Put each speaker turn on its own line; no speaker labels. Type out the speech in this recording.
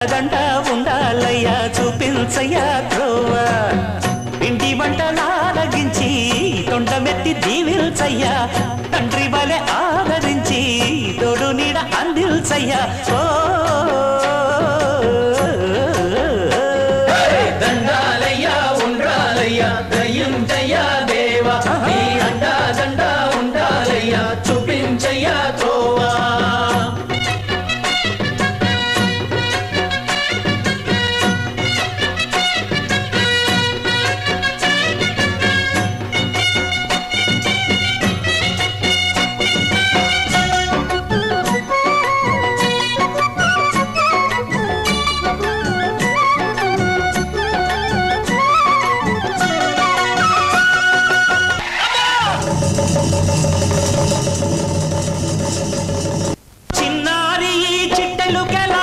గంట ఉండాలయ్యా చూపించయ్యా త్రోవ. ఇంటి వంట నారగించి తొండమెత్తి దీవిల్చయ్యా తండ్రి వలె ఆదరించి తోడు నీడ అందిల్చయ్యా ఓ. దండాలయ్యా ఉండ్రాలయ్యా దయ్యం దేవా. అండా చిన్నారి చిట్టలు గల